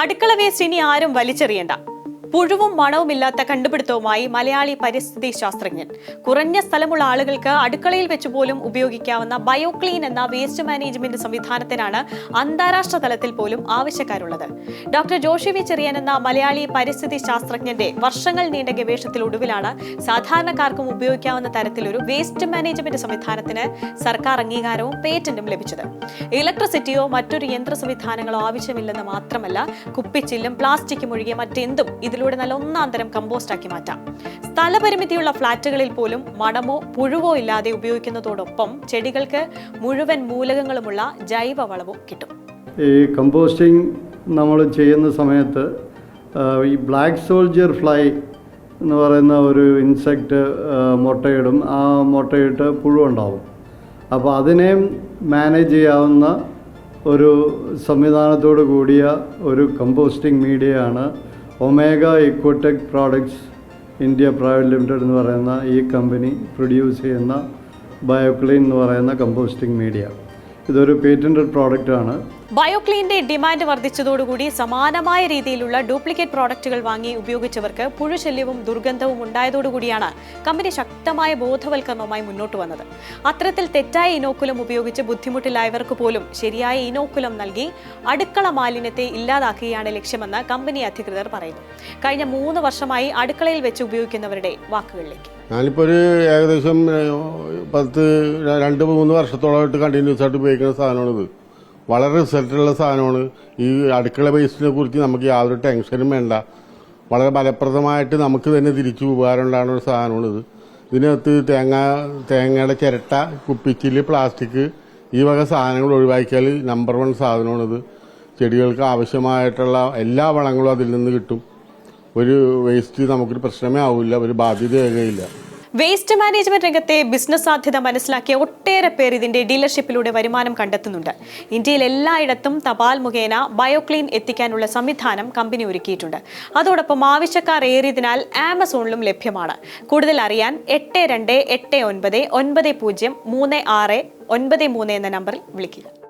അടുക്കള വേസ്റ്റ് ഇനി ആരും വലിച്ചെറിയണ്ട. പുഴുവും മണവുമില്ലാത്ത കണ്ടുപിടുത്തവുമായി മലയാളി പരിസ്ഥിതി ശാസ്ത്രജ്ഞൻ. കുറഞ്ഞ സ്ഥലമുള്ള ആളുകൾക്ക് അടുക്കളയിൽ വെച്ച് പോലും ഉപയോഗിക്കാവുന്ന ബയോക്ലീൻ എന്ന വേസ്റ്റ് മാനേജ്മെന്റ് സംവിധാനത്തിനാണ് അന്താരാഷ്ട്ര തലത്തിൽ പോലും ആവശ്യക്കാരുള്ളത്. ഡോക്ടർ ജോഷി വി ചെറിയൻ എന്ന മലയാളി പരിസ്ഥിതി ശാസ്ത്രജ്ഞന്റെ വർഷങ്ങൾ നീണ്ട ഗവേഷണത്തിലൊടുവിലാണ് സാധാരണക്കാർക്കും ഉപയോഗിക്കാവുന്ന തരത്തിലൊരു വേസ്റ്റ് മാനേജ്മെന്റ് സംവിധാനത്തിന് സർക്കാർ അംഗീകാരവും പേറ്റന്റും ലഭിച്ചത്. ഇലക്ട്രിസിറ്റിയോ മറ്റൊരു യന്ത്ര സംവിധാനങ്ങളോ ആവശ്യമില്ലെന്ന് മാത്രമല്ല കുപ്പിച്ചില്ലും പ്ലാസ്റ്റിക്കും ഒഴികെ മറ്റെന്തും ഇതിലൂടെ നല്ല ഒന്നാം തരം കമ്പോസ്റ്റ് ആക്കി മാറ്റാം. സ്ഥലപരിമിതിയുള്ള ഫ്ളാറ്റുകളിൽ പോലും മണമോ പുഴുവോ ഇല്ലാതെ ഉപയോഗിക്കുന്നതോടൊപ്പം ചെടികൾക്ക് മുഴുവൻ മൂലകങ്ങളുമുള്ള ജൈവ വളവും കിട്ടും. ഈ കമ്പോസ്റ്റിംഗ് നമ്മൾ ചെയ്യുന്ന സമയത്ത് ഈ ബ്ലാക്ക് സോൾജിയർ ഫ്ലൈ എന്ന് പറയുന്ന ഒരു ഇൻസെക്റ്റ് മുട്ടയിടും. ആ മുട്ടയിട്ട് പുഴുവുണ്ടാവും അപ്പോൾ അതിനെയും മാനേജ് ചെയ്യാവുന്ന ഒരു സംവിധാനത്തോട് കൂടിയ ഒരു composting മീഡിയയാണ് Omega Ecotech Products India Private Limited എന്ന് പറയുന്ന ഈ കമ്പനി പ്രൊഡ്യൂസ് ചെയ്യുന്ന ബയോക്ലീൻ എന്ന് പറയുന്ന കമ്പോസ്റ്റിംഗ് മീഡിയ. ഇതൊരു പേറ്റന്റഡ് ആണ്. ബയോക്ലീന്റെ ഡിമാൻഡ് വർദ്ധിച്ചതോടുകൂടി സമാനമായ രീതിയിലുള്ള ഡ്യൂപ്ലിക്കേറ്റ് പ്രോഡക്റ്റുകൾ വാങ്ങി ഉപയോഗിച്ചവർക്ക് പുഴുശല്യവും ദുർഗന്ധവും ഉണ്ടായതോടുകൂടിയാണ് കമ്പനി ശക്തമായ ബോധവൽക്കരണവുമായി മുന്നോട്ട് വന്നത്. അത്തരത്തിൽ തെറ്റായ ഇനോക്കുലം ഉപയോഗിച്ച് ബുദ്ധിമുട്ടിലായവർക്ക് പോലും ശരിയായ ഇനോക്കുലം നൽകി അടുക്കള മാലിന്യത്തെ ഇല്ലാതാക്കുകയാണ് ലക്ഷ്യമെന്ന് കമ്പനി അധികൃതർ പറയുന്നു. കഴിഞ്ഞ മൂന്ന് വർഷമായി അടുക്കളയിൽ വെച്ച് ഉപയോഗിക്കുന്നവരുടെ വാക്കുകളിലേക്ക്. ഞാനിപ്പോൾ ഒരു ഏകദേശം പത്ത് രണ്ട് മൂന്ന് വർഷത്തോളമായിട്ട് കണ്ടിന്യൂസ് ആയിട്ട് ഉപയോഗിക്കുന്ന സാധനമാണിത്. വളരെ റിസൾട്ടുള്ള സാധനമാണ്. ഈ അടുക്കള വേസ്റ്റിനെ കുറിച്ച് നമുക്ക് യാതൊരു ടെൻഷനും വേണ്ട. വളരെ ഫലപ്രദമായിട്ട് നമുക്ക് തന്നെ തിരിച്ചു ഉപകാരം ഉണ്ടാകുന്ന ഒരു സാധനമാണിത്. ഇതിനകത്ത് തേങ്ങ തേങ്ങയുടെ ചിരട്ട കുപ്പിച്ചിൽ പ്ലാസ്റ്റിക് ഈ വക സാധനങ്ങൾ ഒഴിവാക്കിയാൽ നമ്പർ വൺ സാധനമാണിത്. ചെടികൾക്ക് ആവശ്യമായിട്ടുള്ള എല്ലാ വളങ്ങളും അതിൽ നിന്ന് കിട്ടും. ഒരു വേസ്റ്റ് നമുക്കൊരു പ്രശ്നമേ ആവില്ല ഒരു ബാധ്യതയാകുകയില്ല വേസ്റ്റ് മാനേജ്മെന്റ് രംഗത്തെ ബിസിനസ് സാധ്യത മനസ്സിലാക്കിയ ഒട്ടേറെ പേർ ഇതിന്റെ ഡീലർഷിപ്പിലൂടെ വരുമാനം കണ്ടെത്തുന്നുണ്ട്. ഇന്ത്യയിൽ എല്ലായിടത്തും തപാൽ മുഖേന ബയോക്ലീൻ എത്തിക്കാനുള്ള സംവിധാനം കമ്പനി ഒരുക്കിയിട്ടുണ്ട്. അതോടൊപ്പം ആവശ്യക്കാർ ഏറിയതിനാൽ ആമസോണിലും ലഭ്യമാണ്. കൂടുതൽ അറിയാൻ എട്ട് രണ്ട് എട്ട് ഒൻപത് ഒൻപത് പൂജ്യം മൂന്ന് ആറ് ഒൻപത് മൂന്ന് എന്ന നമ്പറിൽ വിളിക്കുക.